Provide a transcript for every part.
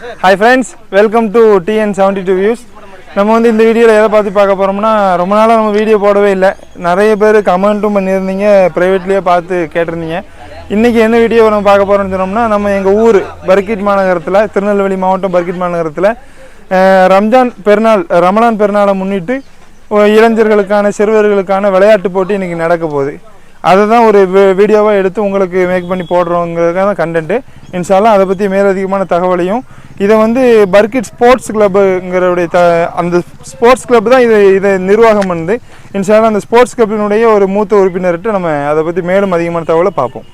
Hi friends welcome to TN seventy two views நம்ம வந்து இந்த வீடியோவில் எதை பார்த்து பார்க்க போகிறோம்னா ரொம்ப நாளாக நம்ம வீடியோ போடவே இல்லை. நிறைய பேர் கமெண்ட்டும் பண்ணியிருந்தீங்க ப்ரைவேட்லேயே பார்த்து கேட்டிருந்தீங்க. இன்றைக்கி என்ன வீடியோ நம்ம பார்க்க போகிறோம்னு சொன்னோம்னா நம்ம எங்கள் ஊர் பர்கிட் மாநகரத்தில் திருநெல்வேலி மாவட்டம் பர்கிட் மாநகரத்தில் ரம்ஜான் பெருநாள் ரமலான் பெருநாளை முன்னிட்டு இளைஞர்களுக்கான சிறுவர்களுக்கான விளையாட்டு போட்டி இன்றைக்கி நடக்க போகுது. அதை தான் ஒரு வீடியோவாக எடுத்து உங்களுக்கு மேக் பண்ணி போடுறோங்கிறதுக்காக தான் கண்டென்ட்டு இன்ஷால்லாம் அதை பற்றி மேலதிகமான தகவலையும் இதை வந்து பர்கிட் ஸ்போர்ட்ஸ் கிளப்புங்கிறவுடைய த அந்த ஸ்போர்ட்ஸ் கிளப் தான் இதை இதை நிர்வாகம் பண்ணுது. இன்ஷால்லாம் அந்த ஸ்போர்ட்ஸ் கிளப்பினுடைய ஒரு மூத்த உறுப்பினர்கிட்ட நம்ம அதை பற்றி மேலும் அதிகமான தகவலை பார்ப்போம்.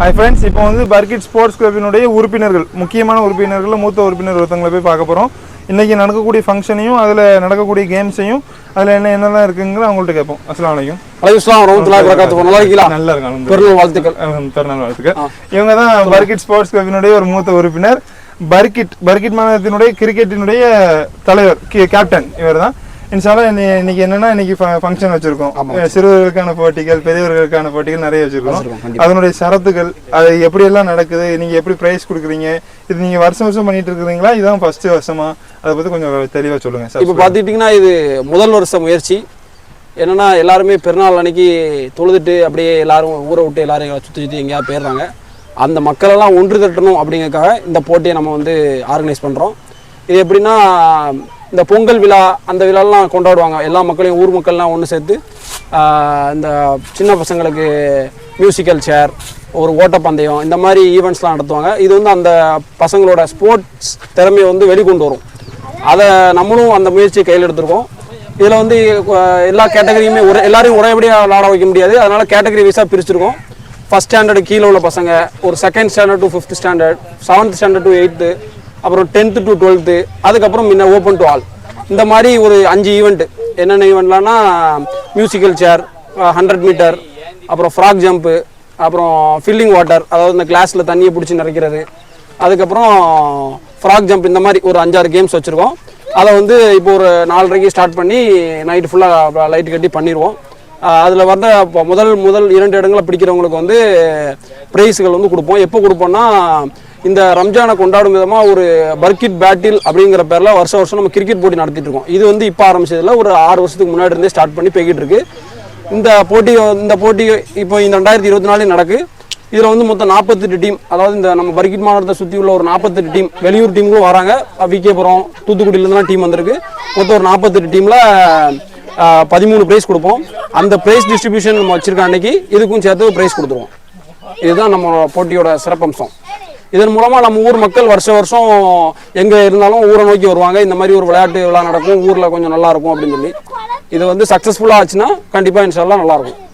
ஹாய் ஃப்ரெண்ட்ஸ் இப்போ வந்து பர்கிட் ஸ்போர்ட்ஸ் கிளப்பினுடைய உறுப்பினர்கள் முக்கியமான உறுப்பினர்கள் மூத்த உறுப்பினர் ஒருத்தவங்களை போய் பார்க்க போகிறோம் இன்றைக்கி நடக்கக்கூடிய ஃபங்க்ஷனையும் அதில் நடக்கக்கூடிய கேம்ஸையும் அதில் என்ன என்னெல்லாம் இருக்குங்கிற அவங்கள்ட்ட கேட்போம். அஸ்லாம் வலைக்கும் அலையுஸ்லாம் வரமத்துல்லாஹி வரகாத்துஹு நல்லா இருக்கீங்களா? நல்லா இருக்காங்க பெருநாள் வாழ்த்துக்கள். பிறநாள் வாழ்த்துக்கள். இவங்க தான் பர்கிட் ஸ்போர்ட்ஸ் கிளப்பினுடைய ஒரு மூத்த உறுப்பினர். பர்கிட் பர்கிட் மாநிலத்தினுடைய கிரிக்கெட்டினுடைய தலைவர் கேப்டன் இவர் தான் இன்ஷால்லா இன்னை- இன்னைக்கு என்னன்னா இன்னைக்கு ஃபங்க்ஷன் வச்சிருக்கோம். சிறுவர்களுக்கான போட்டிகள் பெரியவர்களுக்கான போட்டிகள் நிறைய வச்சிருக்கோம். அதனுடைய ஷரத்துகள் அது எப்படி எல்லாம் நடக்குது நீங்க எப்படி பிரைஸ் கொடுக்குறீங்க இது நீங்க வருஷம் வருஷம் பண்ணிட்டு இருக்கிறீங்களா இதான் ஃபர்ஸ்ட் வருஷமா? அதை பத்தி கொஞ்சம் தெளிவா சொல்லுங்க இப்போ பார்த்துக்கிட்டிங்கன்னா இது முதல் வருஷ முயற்சி. என்னன்னா எல்லாருமே பெருநாள் அன்னைக்கு தொழுதுட்டு அப்படியே எல்லாரும் ஊரை விட்டு எல்லாரும் சுற்றி சுற்றி எங்கேயாவது போயிடுறாங்க. அந்த மக்களெல்லாம் ஒன்று திரட்டணும் அப்படிங்கறதுக்காக இந்த போட்டியை நம்ம வந்து ஆர்கனைஸ் பண்ணுறோம் இது எப்படின்னா இந்த பொங்கல் விழா அந்த விழாலாம் கொண்டாடுவாங்க. எல்லா மக்களையும் ஊர் மக்கள்லாம் ஒன்று சேர்த்து இந்த சின்ன பசங்களுக்கு மியூசிக்கல் சேர் ஒரு ஓட்டப்பந்தயம் இந்த மாதிரி ஈவெண்ட்ஸ்லாம் நடத்துவாங்க. இது வந்து அந்த பசங்களோட ஸ்போர்ட்ஸ் திறமையை வந்து வெளிக்கொண்டு வரும். அதை நம்மளும் அந்த முயற்சியை கையில் எடுத்திருக்கோம். இதில் வந்து எல்லா கேட்டகரியுமே ஒரே எல்லாரையும் ஒரேபடியாக விளாட வைக்க முடியாது. அதனால் கேட்டகரி வைஸாக பிரிச்சிருக்கோம். ஃபஸ்ட் ஸ்டாண்டர்டு கீழே உள்ள பசங்க ஒரு second standard to fifth standard seventh standard to eighth அப்புறம் டென்த்து டு டுவெல்த்து அதுக்கப்புறம் முன்ன ஓப்பன் டு ஆல் இந்த மாதிரி ஒரு அஞ்சு ஈவெண்ட்டு என்னென்ன ஈவெண்ட்லாம்னா மியூசிக்கல் சேர் ஹண்ட்ரட் மீட்டர் அப்புறம் ஃப்ராக் ஜம்ப்பு அப்புறம் ஃபில்லிங் வாட்டர் அதாவது இந்த கிளாஸில் தண்ணியை பிடிச்சி நிறைக்கிறது. அதுக்கப்புறம் ஃப்ராக் ஜம்ப் இந்த மாதிரி ஒரு அஞ்சாறு கேம்ஸ் வச்சுருக்கோம். அதை வந்து இப்போ ஒரு நாலரைக்கு ஸ்டார்ட் பண்ணி நைட்டு ஃபுல்லாக லைட் கட்டி பண்ணிடுவோம் அதில் வந்த இப்போ முதல் முதல் இரண்டு இடங்களை பிடிக்கிறவங்களுக்கு வந்து ப்ரைஸுகள் வந்து கொடுப்போம். எப்போ கொடுப்போம்னா இந்த ரம்ஜானை கொண்டாடும் விதமாக ஒரு பர்கிட் பேட்டில் அப்படிங்கிற பேரில் வருஷம் வருஷம் நம்ம கிரிக்கெட் போட்டி நடத்திட்டு இருக்கோம். இது வந்து இப்போ ஆரம்பிச்சதுல ஒரு ஆறு வருஷத்துக்கு முன்னாடி இருந்தே ஸ்டார்ட் பண்ணி போய்கிட்டு இருக்கு. இந்த போட்டி இந்த போட்டி இப்போ இந்த ரெண்டாயிரத்தி இருபத்தி நாலு நடக்கு. இதில் வந்து மொத்தம் நாற்பத்தெட்டு டீம் அதாவது இந்த நம்ம பர்கிட் மாவட்டத்தை சுற்றி உள்ள ஒரு நாற்பத்தெட்டு டீம் வெளியூர் டீம்களும் வராங்க. விகேபுரம் தூத்துக்குடியிலேருந்துலாம் டீம் வந்திருக்கு. மொத்தம் ஒரு நாற்பத்தெட்டு டீமில் பதிமூணு ப்ரைஸ் கொடுப்போம். அந்த ப்ரைஸ் டிஸ்ட்ரிபியூஷன் நம்ம வச்சுருக்க அன்னைக்கு இதுக்கும் சேர்த்து ப்ரைஸ் கொடுத்துருவோம். இதுதான் நம்ம போட்டியோட சிறப்பம்சம். இதன் மூலமாக நம்ம ஊர் மக்கள் வருஷம் வருஷம் எங்கே இருந்தாலும் ஊரை நோக்கி வருவாங்க. இந்த மாதிரி ஒரு விளையாட்டு விழா நடக்கும் ஊரில் கொஞ்சம் நல்லா இருக்கும் அப்படின்னு சொல்லி. இது வந்து சக்ஸஸ்ஃபுல்லாக ஆச்சுன்னா கண்டிப்பாக இன்ஷால்லாம் நல்லாயிருக்கும்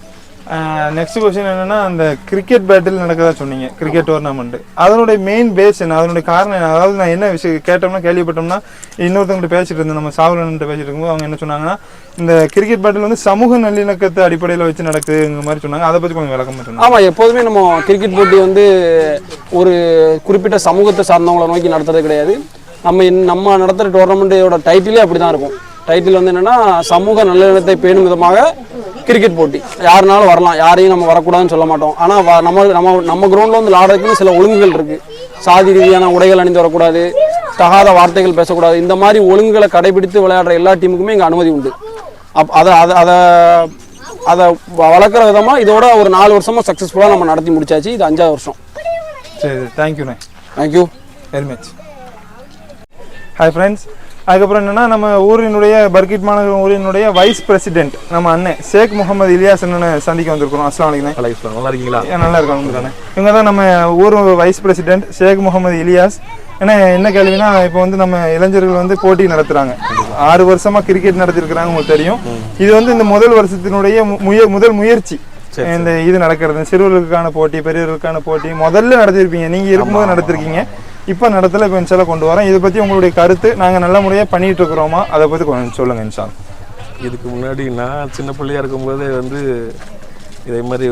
நெக்ஸ்ட் கொஸ்டின் என்னன்னா அந்த கிரிக்கெட் பேட்டில் நடக்கதா சொன்னீங்க கிரிக்கெட் டோர்னாமெண்ட் அதனுடைய மெயின் பேஸ் என்ன? அதனுடைய காரணம் என்ன? அதாவது நான் என்ன விஷயம் கேட்டோம்னா கேள்விப்பட்டோம்னா இன்னொருத்தவங்கள்ட்ட பேசிட்டு இருந்தேன். நம்ம சாவலன்ட்டு பேசிட்டு இருக்கும்போது அவங்க என்ன சொன்னாங்கன்னா இந்த கிரிக்கெட் பேட்டில் வந்து சமூக நல்லிணக்கத்தை அடிப்படையில் வச்சு நடக்குதுங்கிற மாதிரி சொன்னாங்க. அதை பத்தி கொஞ்சம் விளக்கம் சொன்னாங்க ஆமாம் எப்போதுமே நம்ம கிரிக்கெட் போட்டி வந்து ஒரு குறிப்பிட்ட சமூகத்தை சார்ந்தவங்களை நோக்கி நடத்துறது கிடையாது. நம்ம நம்ம நடத்துகிற டோர்னமெண்ட்டோட டைட்டிலே அப்படி தான் இருக்கும். டைட்டில் வந்து என்னன்னா சமூக நல்லிணத்தை பேணும் விதமாக கிரிக்கெட் போட்டி. யாருனாலும் வரலாம் யாரையும் நம்ம வரக்கூடாதுன்னு சொல்ல மாட்டோம். ஆனால் நம்ம நம்ம நம்ம கிரவுண்டில் வந்து விளாடுறதுக்குன்னு சில ஒழுங்குகள் இருக்குது சாதி ரீதியான உடைகள் அணிந்து வரக்கூடாது தகாத வார்த்தைகள் பேசக்கூடாது. இந்த மாதிரி ஒழுங்குகளை கடைபிடித்து விளையாடுற எல்லா டீமுக்குமே இங்கே அனுமதி உண்டு. அப் அதை அதை அதை அதை வ- வளர்க்குற விதமாக இதோட ஒரு நாலு வருஷமாக சக்ஸஸ்ஃபுல்லாக நம்ம நடத்தி முடிச்சாச்சு. இது அஞ்சாவது வருஷம். சரி தேங்க்யூண்ணே thank you very much hi friends அதுக்கப்புறம் என்னன்னா நம்ம ஊரினுடைய பர்கிட் மாநகர ஊரினுடைய வைஸ் பிரசிடென்ட் நம்ம அண்ணன் ஷேக் முகமது இலியாஸ் அண்ணனை சந்திக்க வந்திருக்கிறோம். அஸ்லாம் வலைக்கம் நல்லா இருக்கீங்களா? நல்லா இருக்காங்க இவங்க தான் நம்ம ஊர் வைஸ் பிரசிடென்ட் ஷேக் முகமது இலியாஸ். ஏன்னா என்ன கேள்வினா இப்போ வந்து நம்ம இளைஞர்கள் வந்து போட்டி நடத்துறாங்க. ஆறு வருஷமா கிரிக்கெட் நடத்திருக்கிறாங்க உங்களுக்கு தெரியும். இது வந்து இந்த முதல் வருஷத்தினுடைய முய முதல் முயற்சி. இந்த இது நடக்கிறது. சிறுவர்களுக்கான போட்டி பெரியவர்களுக்கான போட்டி முதல்ல நடத்திருப்பீங்க. நீங்க இருக்கும்போது நடத்திருக்கீங்க. இப்போ நடத்தல இப்போ இன்ஷால்லா கொண்டு வரோம் இதை பற்றி உங்களுடைய கருத்து நாங்கள் நல்ல முறையாக பண்ணிட்டு இருக்கிறோமா? அதை பற்றி கொஞ்சம் சொல்லுங்க இன்ஷா இதுக்கு முன்னாடி நான் சின்ன பிள்ளையாக இருக்கும்போதே வந்து இதே மாதிரி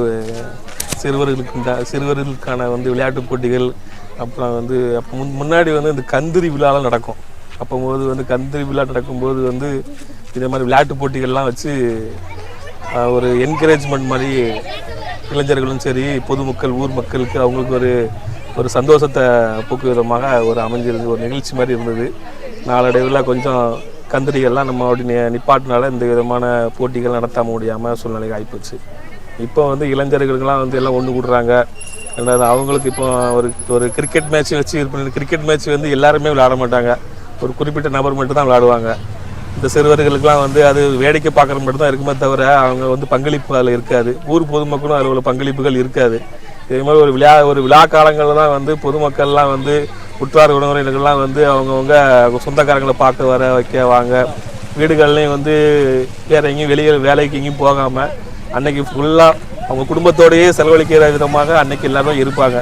சிறுவர்களுக்கு சிறுவர்களுக்கான வந்து விளையாட்டு போட்டிகள் அப்புறம் வந்து அப்போ முன் முன்னாடி வந்து இந்த கந்திரி விழாலாம் நடக்கும். அப்போது வந்து கந்திரி விழா நடக்கும்போது வந்து இதே மாதிரி விளையாட்டு போட்டிகள்லாம் வச்சு ஒரு என்கரேஜ்மெண்ட் மாதிரி இளைஞர்களும் சரி பொதுமக்கள் ஊர் மக்களுக்கு அவங்களுக்கு ஒரு ஒரு சந்தோஷத்தை போக்கு விதமாக ஒரு அமைஞ்சிருந்து ஒரு நிகழ்ச்சி மாதிரி இருந்தது. நாளடைவில் கொஞ்சம் கந்திரிகள்லாம் நம்ம அப்படி நிப்பாட்டினால இந்த விதமான போட்டிகள் நடத்த முடியாமல் சூழ்நிலைக்கு ஆகிப்போச்சு இப்போ வந்து இளைஞர்களுக்கெல்லாம் வந்து எல்லாம் ஒன்று கூடுறாங்க. ரெண்டாவது அவங்களுக்கு இப்போ ஒரு ஒரு கிரிக்கெட் மேட்ச் வச்சு இது பண்ணி கிரிக்கெட் மேட்ச் வந்து எல்லாருமே விளையாட மாட்டாங்க. ஒரு குறிப்பிட்ட நபர் மட்டும் தான் விளையாடுவாங்க. இந்த சிறுவர்களுக்கெல்லாம் வந்து அது வேடிக்கை பார்க்குற மட்டும் தான் இருக்குமே தவிர அவங்க வந்து பங்களிப்பு அதில் இருக்காது. ஊர் பொதுமக்களும் அதில் உள்ள பங்களிப்புகள் இருக்காது. இதே மாதிரி ஒரு விழா ஒரு விழா காலங்களில் தான் வந்து பொதுமக்கள்லாம் வந்து உற்றார் உறவினர்கள்லாம் வந்து அவங்கவுங்க சொந்தக்காரங்களை பார்க்க வர வைக்க வாங்க. வீடுகள்லையும் வந்து வேற எங்கேயும் வெளியே வேலைக்கு எங்கேயும் போகாமல் அன்னைக்கு ஃபுல்லாக அவங்க குடும்பத்தோடையே செலவழிக்கிற விதமாக அன்னைக்கு எல்லாரும் இருப்பாங்க.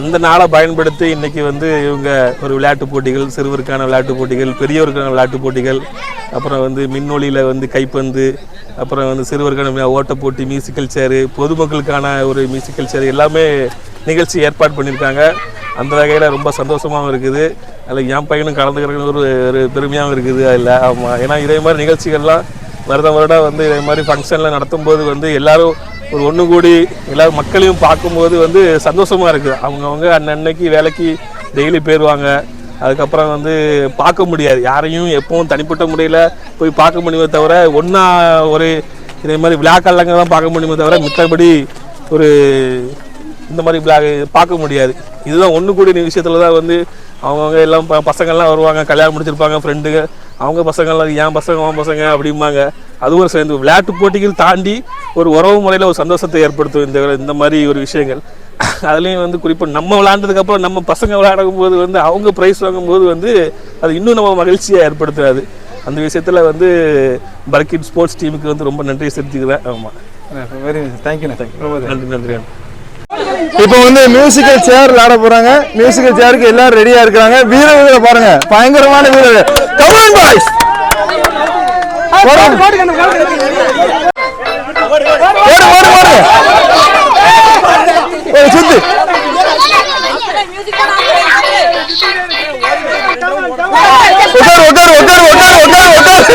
அந்த நாளை பயன்படுத்தி இன்னைக்கு வந்து இவங்க ஒரு விளையாட்டு போட்டிகள் சிறுவருக்கான விளையாட்டு போட்டிகள் பெரியவருக்கான விளையாட்டு போட்டிகள் அப்புறம் வந்து மின்னொலியில் வந்து கைப்பந்து அப்புறம் வந்து சிறுவருக்கான ஓட்டப்போட்டி மியூசிக்கல் சேரு பொதுமக்களுக்கான ஒரு மியூசிக்கல் சேர் எல்லாமே நிகழ்ச்சி ஏற்பாடு பண்ணியிருக்காங்க. அந்த வகையில் ரொம்ப சந்தோஷமாகவும் இருக்குது. அதில் என் பையனும் கலந்துக்கிறதுன்னு ஒரு ஒரு பெருமையாகவும் இருக்குது அதில். ஆமாம் ஏன்னா இதே மாதிரி நிகழ்ச்சிகள்லாம் வருடம் வருடம் வந்து இதே மாதிரி ஃபங்க்ஷனில் நடத்தும்போது வந்து எல்லோரும் ஒரு ஒன்று கூடி எல்லா மக்களையும் பார்க்கும்போது வந்து சந்தோஷமாக இருக்குது. அவங்கவுங்க அன்னன்னைக்கு வேலைக்கு டெய்லி போயிடுவாங்க அதுக்கப்புறம் வந்து பார்க்க முடியாது. யாரையும் எப்பவும் தனிப்பட்ட முறையில் போய் பார்க்க முடியுமே தவிர ஒன்றா ஒரு இதே மாதிரி விழாக்கல்லங்க தான் பார்க்க முடியுமே தவிர மித்தபடி ஒரு இந்த மாதிரி விழா பார்க்க முடியாது. இதுதான் ஒன்று கூடிய விஷயத்துல தான் வந்து அவங்கவுங்க எல்லாம் ப- பசங்கள்லாம் வருவாங்க கல்யாணம் முடிச்சிருப்பாங்க ஃப்ரெண்டுங்க அவங்க பசங்கள்லாம் என் பசங்க அவன் பசங்க அப்படிம்பாங்க. அதுவும் சேர்ந்து விளையாட்டு போட்டிகள் தாண்டி ஒரு உறவு முறையில் ஒரு சந்தோஷத்தை ஏற்படுத்தும் இந்த இந்த மாதிரி ஒரு விஷயங்கள். அதுலேயும் வந்து குறிப்பாக நம்ம விளையாண்டதுக்கப்புறம் நம்ம பசங்க விளையாடும் போது வந்து அவங்க ப்ரைஸ் வாங்கும்போது வந்து அது இன்னும் நம்ம மகிழ்ச்சியாக ஏற்படுத்தாது அந்த விஷயத்தில் வந்து பர்கிட் ஸ்போர்ட்ஸ் டீமுக்கு வந்து ரொம்ப நன்றி செலுத்திக்கிறேன். ஆமாம் வெரி தேங்க்யூண்ணே ரொம்ப you. நன்றி நன்றி நன்றி. இப்போ வந்து மியூசிக்கல் சேர் விளாட போறாங்க. மியூசிக்கல் சேருக்கு எல்லாரும் ரெடியா வீர வீரர்களை பாருங்க. பயங்கரமான வீரர்கள் கமான் பாய்ஸ் ஓடு ஓடு சுத்து. உட்காரு உட்காரு உட்காரு உட்காரு உட்காரு.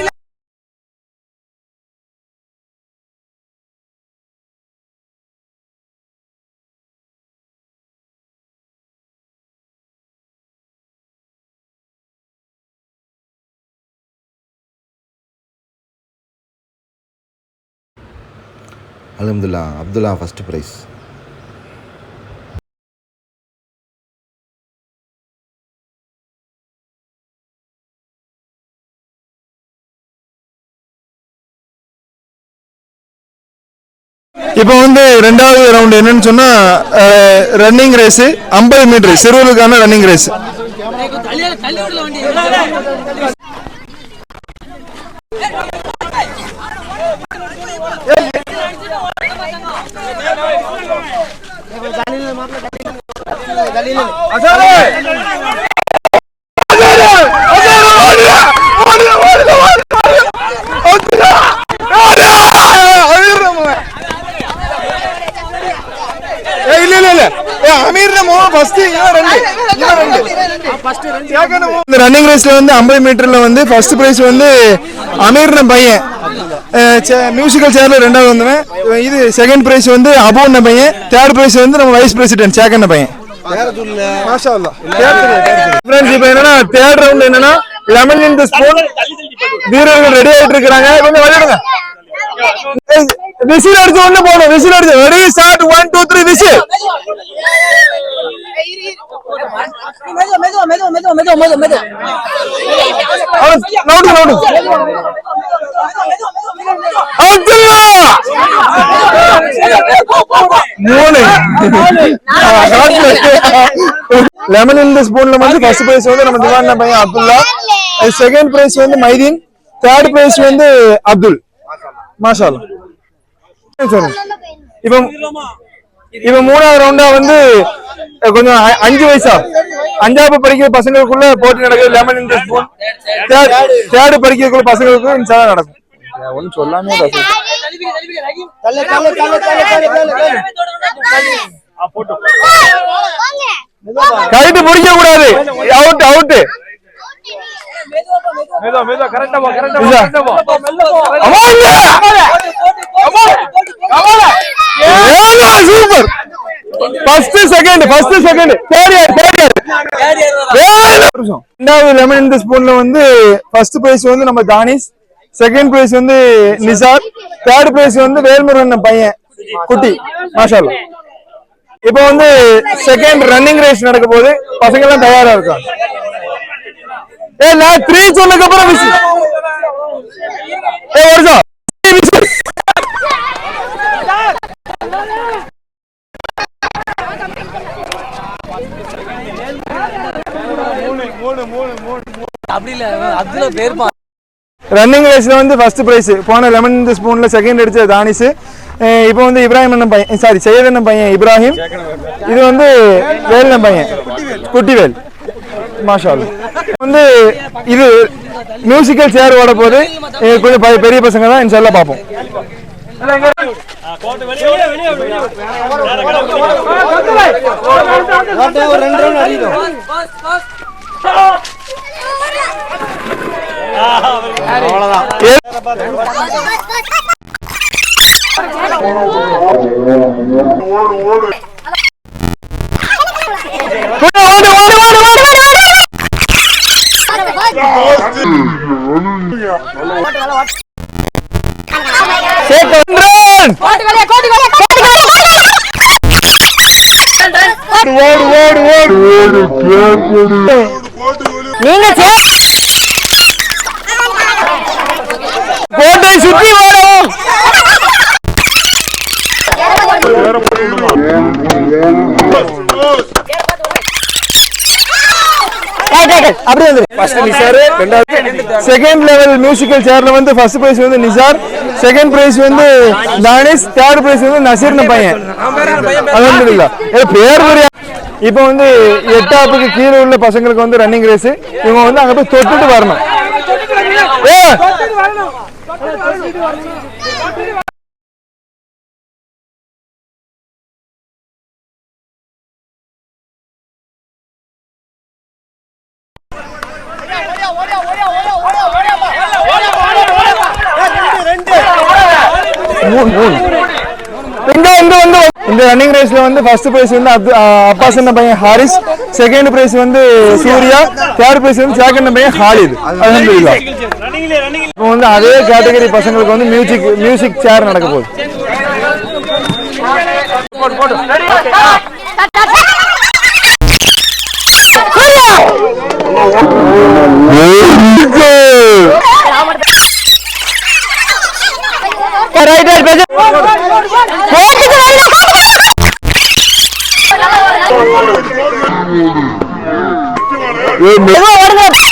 அலமதுல்லா அப்துல்லா ஃபஸ்ட்டு ப்ரைஸ் இப்போ வந்து ரெண்டாவது ரவுண்ட் என்னன்னு சொன்னா ரன்னிங் ரேஸ் ஐம்பது மீட்டர் சிறுவர்களுக்கான ரன்னிங் ரேஸ் জানিলে মামলা জানিলে জানিলে আচ্ছা ஃபர்ஸ்ட் இவன் ரெண்டு. இவன் ரெண்டு. இந்த ரன்னிங் ரேஸ்ல வந்து 50 மீட்டர்ல வந்து ஃபர்ஸ்ட் பிரைஸ் வந்து அமீர்ன பையன். மியூசிக்கல் சேர்ல ரெண்டாவது வந்தவன். இது செகண்ட் பிரைஸ் வந்து அபுன்ன பையன். தேர்ட் பிரைஸ் வந்து நம்ம வைஸ் பிரசிடென்ட் சேகன்ன பையன். மாஷா அல்லாஹ் ஃப்ரெண்ட்ஸ் இப்போ என்னன்னா தேர்ட் ரவுண்ட் என்னன்னா லெமன் இன் தி ஸ்பூன் வீரர்கள் ரெடி ஆயிட்டு இருக்காங்க கொஞ்சம் விளையாடுங்க. விசில் அடிச்சு ஒண்ணு போகணும் விசில் அடிச்சு. Ready start one two three whistle. Note நோட்டு அப்துல்லா! மூணு. லெமன் இந்த ஸ்பூன்ல வந்து ஃபர்ஸ்ட் பிரைஸ் வந்து நம்ம திவான பையன் அப்துல்லா. செகண்ட் பிரைஸ் வந்து மைதீன். தேர்ட் பிரைஸ் வந்து அப்துல். மாஷா அல்லாஹ். சொல்லுங்க இப்போ இப்போ மூணாவது ரவுண்டா வந்து கொஞ்சம் அஞ்சு வயசா? அஞ்சாவது படிக்கிற பசங்களுக்குள்ள போட்டி நடக்குது லெமன் இன் ஸ்பூன் தேர்டு படிக்கிறதுக்குள்ள பசங்களுக்கு இன்ஷா நடக்கும். ஒன்றும் சொல்லாமே கழுத்து பிடிக்க கூடாது out out super. First second first second third year third year ரெண்டாவது லெமன் இந்த ஸ்பூன்ல வந்து ஃபர்ஸ்ட் பிரைஸ் வந்து நம்ம தானிஷ் செகண்ட் பிரைஸ் வந்து நிசார். தேர்ட் பிரைஸ் வந்து வேல்முருகன் பையன். குட்டி. மாஷா இப்போ வந்து செகண்ட் ரன்னிங் ரேஸ் நடக்க போகுது. பசங்க எல்லாம் தயாரா இருக்காங்க. ஏ நான் த்ரீ சொன்னதுக்கு அப்புறம் மிஸ் ஏ வருஷம் ரன்னிங் ரேஸ்ல வந்து ஃபர்ஸ்ட் பிரைஸ் போன லெமன் இந்த ஸ்பூன்ல செகண்ட் தானிஷ். அஹ் இப்போ வந்து இப்ராஹிம் அண்ணன் பையன் சாரி சையத் அண்ணன் பையன் இப்ராஹிம். இது வந்து வேலண்ணன் பையன். குட்டிவேல். மாஷா அல்லாஹ். வந்து இது மியூசிக்கல் சேர் ஓட போது கொஞ்சம் பெரிய பசங்க தான் இன்ஷால்லா பார்ப்போம். ஓடு. நீங்க கோட்டை சுற்றி ஓடும் அப்படி வந்து ஃபர்ஸ்ட் நிசார் ரெண்டாவது செகண்ட் லெவல் மியூசிக்கல் சேர்ல வந்து ஃபர்ஸ்ட் பிரைஸ் வந்து நிசார். செகண்ட் பிரைஸ் வந்து தானிஷ் தேர்ட் பிரைஸ் வந்து நசீர்னு பையன். அல்ஹம்துலில்லாஹ் ஏ பேர் புரியா இப்போ வந்து எட்டாப்புக்கு கீழே உள்ள பசங்களுக்கு வந்து ரன்னிங் ரேஸ் இவங்க வந்து அங்க போய் தொட்டுட்டு வரணும். ஏ மூணு மூணு இங்க இங்க வந்து இந்த ரன்னிங் ரேஸ்ல வந்து ஃபர்ஸ்ட் பிரைஸ் வந்து அப்து- ஆ, அப்பாஸ் அண்ணன் பையன் ஹாரிஸ். செகண்ட் பிரைஸ் வந்து சூர்யா. தேர்ட் பிரைஸ் வந்து சேகண்ட் பையன் ஹாலித். அல்ஹம்துலில்லாஹ். இப்போ வந்து அதே கேட்டகரி பசங்களுக்கு வந்து மியூசிக் மியூசிக் சேர் நடக்க போகுது. ரைட் ரைட் ஓடுங்க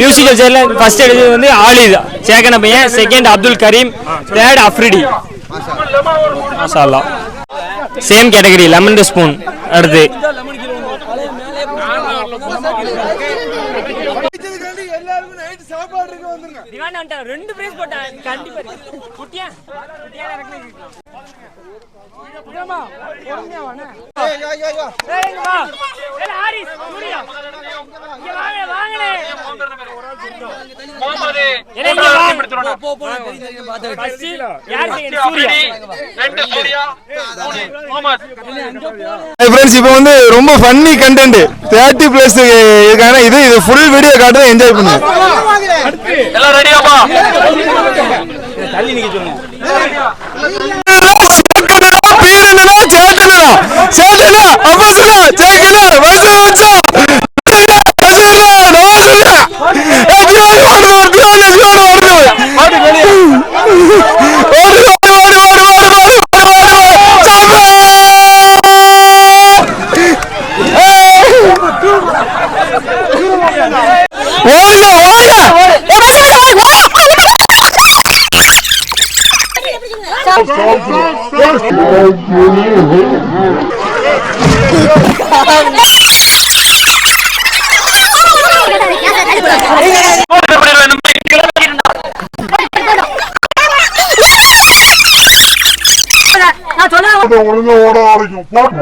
மியூசிக்கல் சேர்ல ஃபர்ஸ்ட் எடுத்தது வந்து ஆலித். சேகன பையன் செகண்ட் அப்துல் கரீம் தேர்ட் அஃப்ரிடி. மசாலா சேம் கேட்டகரி லெமன் ஸ்பூன் அடுத்து. ரெண்டு பிரைஸ் போட்டேன் கண்டிப்பா குட்டியா? இப்போ வந்து ரொம்ப ஃபன்னி கண்டென்ட் தேர்ட்டி பிளஸ் இதுக்கான இது இது ஃபுல் வீடியோ காட்டுறேன் என்ஜாய் பண்ணுங்க எல்லாம் தள்ளி நிக்க சொல்லுங்க அவசரம் ஜெயிக்கணும் ஒழுங்கா ஓட ஆரம்பிக்கும்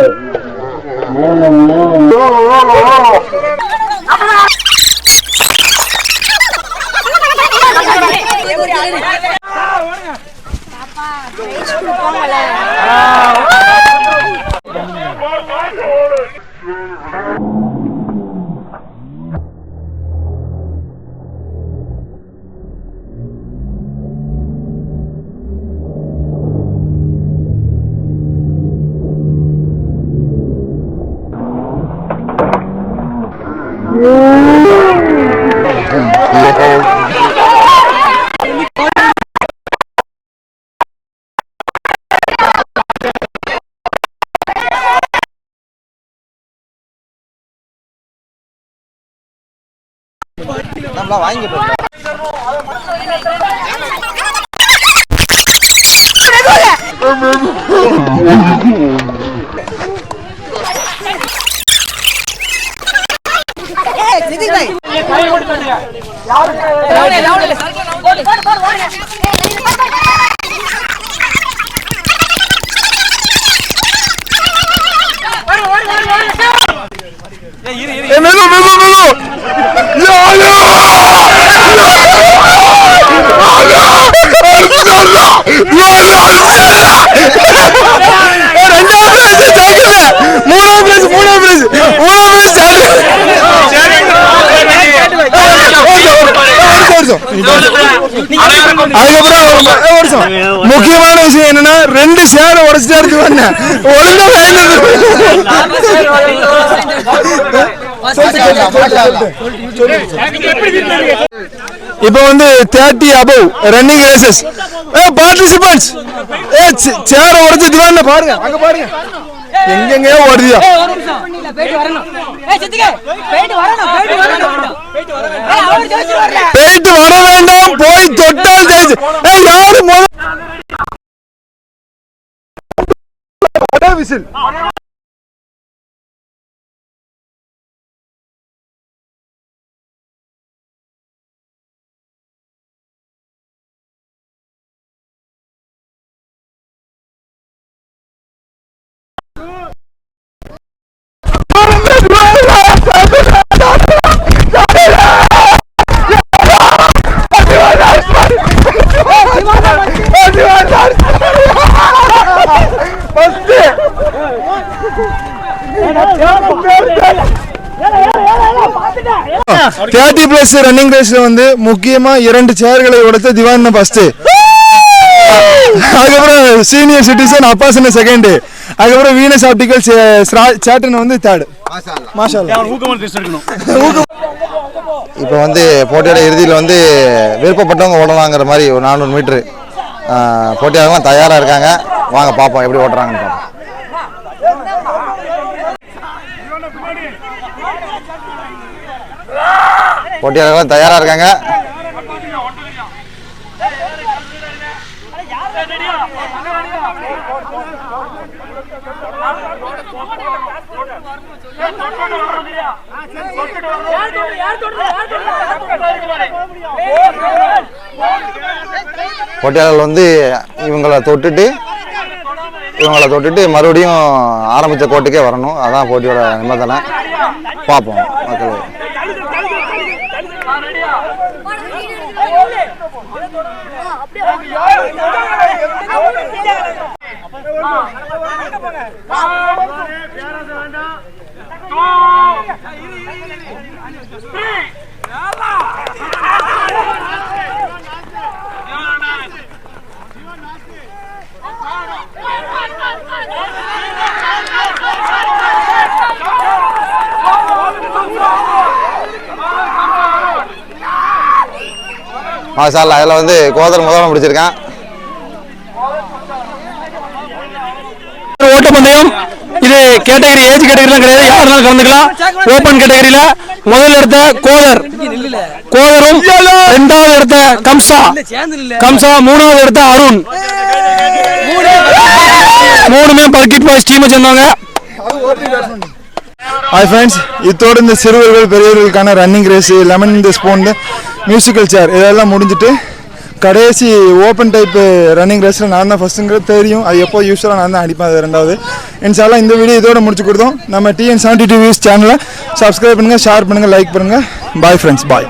chúng con là Yeah. பார்ப்போம் மெது மெது மெது மூணாவது பிரைஸ் மூணாவது பிரைஸ் மூணாவது பிரைஸ் அதுக்கப்புறம் வருஷம் முக்கியமான விஷயம் என்னன்னா ரெண்டு ஷேர் உடச்சிட்டு ஒழுங்கா இப்ப வந்து thirty above running races participants ஏ சேர உடச்சு திவான பாருங்க அங்க பாருங்க. எங்கெங்க ஓடுதியா. போயிட்டு வர வேண்டாம் போய் தொட்டால் ஜெயிச்சு. ஏய், யாரு முத ஒரே விசில். தேர்ட்டி பிளஸ் ரன்னிங் ரேஸ்ல வந்து முக்கியமா இரண்டு சேர்களை உடைத்த திவான் ஃபர்ஸ்ட் அதுக்கப்புறம் சீனியர் சிட்டிசன் அப்பாசன செகண்ட் அதுக்கப்புறம் வீனஸ் ஆப்டிக்கல் சேட்டன் வந்து தேர்ட் மாஷா இப்போ வந்து போட்டியோட இறுதியில் வந்து விருப்பப்பட்டவங்க ஓடலாங்கிற மாதிரி ஒரு நானூறு மீட்ரு போட்டியாளர்கள்லாம் தயாராக இருக்காங்க. வாங்க பார்ப்போம் எப்படி ஓட்டுறாங்கன்னு பார்ப்போம் போட்டியாளர்கள்லாம் தயாராக இருக்காங்க. போட்டியாளர்கள் வந்து இவங்களை தொட்டுட்டு இவங்களை தொட்டுட்டு மறுபடியும் ஆரம்பித்த கோட்டுக்கே வரணும். அதான் போட்டியோட நிபந்தனை. பார்ப்போம் மக்கள். Hey! மாசாலா அதில் வந்து கோதர் முதல்ல முடிச்சிருக்கேன். ஓட்டப்பந்தயம் இது கேட்டகரி ஏஜ் கேட்டகரிலாம் கிடையாது. யாருனாலும் கலந்துக்கலாம். ஓப்பன் கேட்டகரியில முதல் இடத்த கோதர். கோதரும் ரெண்டாவது இடத்த கம்சா. கம்சா மூணாவது இடத்த அருண். மூணுமே பர்கிட் பாய்ஸ் டீமை சேர்ந்தவங்க ஹாய் ஃப்ரெண்ட்ஸ் இதோட இந்த சிறுவர்கள் பெரியவர்களுக்கான ரன்னிங் ரேஸு லெமன் இந்த ஸ்பூன் மியூசிக்கல் சேர் இதெல்லாம் முடிஞ்சுட்டு கடைசி ஓப்பன் டைப்பு ரன்னிங் ரேஸில் நான் தான் ஃபஸ்ட்டுங்கிறது தெரியும். அது எப்போ யூஸ்வலாக நான் தான் அடிப்பேன் அது ரெண்டாவது. இன்ஷால்லாம் இந்த வீடியோ இதோட முடிச்சு கொடுத்தோம். நம்ம டிஎன் செவன்டி டூ வியூஸ் சேனலை சப்ஸ்கிரைப் பண்ணுங்கள் ஷேர் பண்ணுங்கள் லைக் பண்ணுங்கள் பாய் ஃப்ரெண்ட்ஸ் பாய்